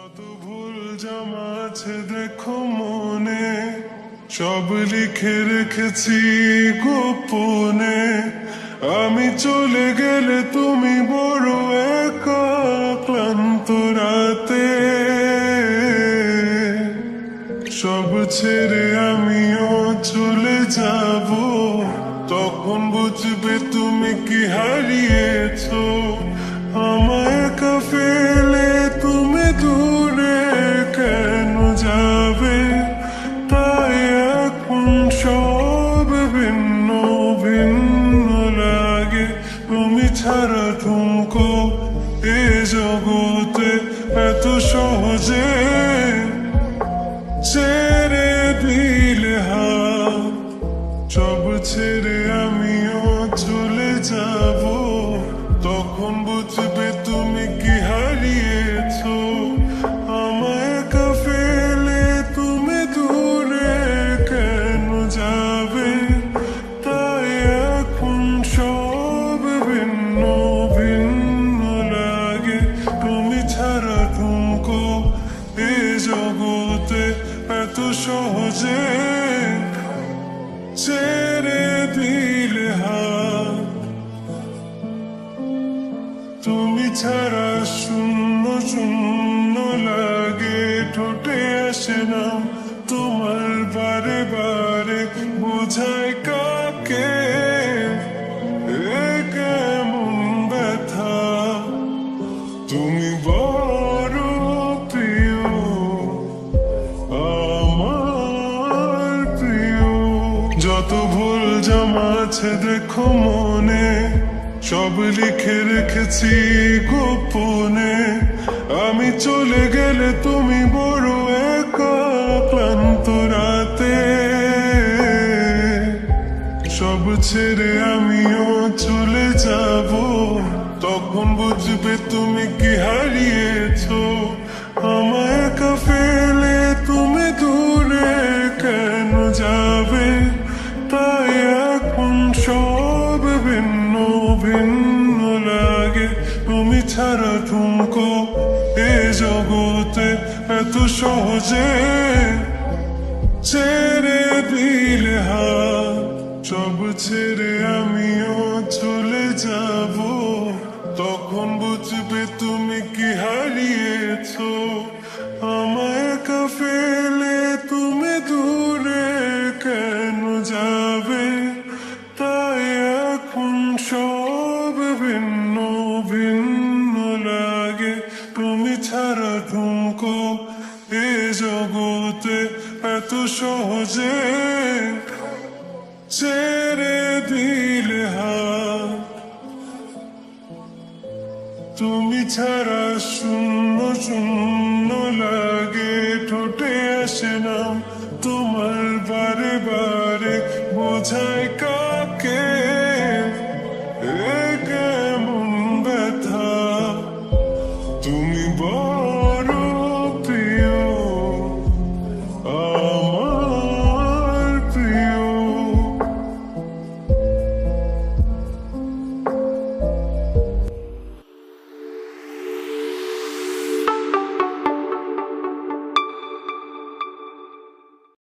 যত ভুল জমা আছে দেখো মনে, সব লিখে রেখেছি গোপনে। আমি চলে গেলে তুমি বড় একা ক্লান্ত রাতে। সব ছেড়ে আমিও চলে যাব, তখন বুঝবে তুমি কি হারিয়েছো। আমায় একা ভিন্ন ভিন্ন লাগে। তুমি ছাড়া ঠুমকো এ জগতে এত সহজে। ছেড়ে দিলে হাত, সব ছেড়ে আমিও চলে যাব। তখন বুঝবে তুমি কি সহজে তুমি ছাড়া ঠোঁটে না। তোমার বারে বারে বোঝায় আছে দেখো মনে, সব লিখে রেখেছি গোপনে। আমি চলে গেলে তুমি বড় একা ক্লান্ত রাতে। সব ছেড়ে আমিও চলে যাব, তখন বুঝবে তুমি কি হারিয়েছো। ছাড়া ঠুমকো এ জগতে এত সহজে। ছেড়ে দিলে হাত, সব ছেড়ে আমিও চলে যাব। তখন বুঝবে তুমি কি হারিয়েছো। তুমি ছাড়া ঠুমকো এ জগতে এত সহজে ছেড়ে দিলে তুমি ছাড়া শূন্য শূন্য লাগে, ঠোঁটে আসে না। তোমার বারে বারে বোঝায়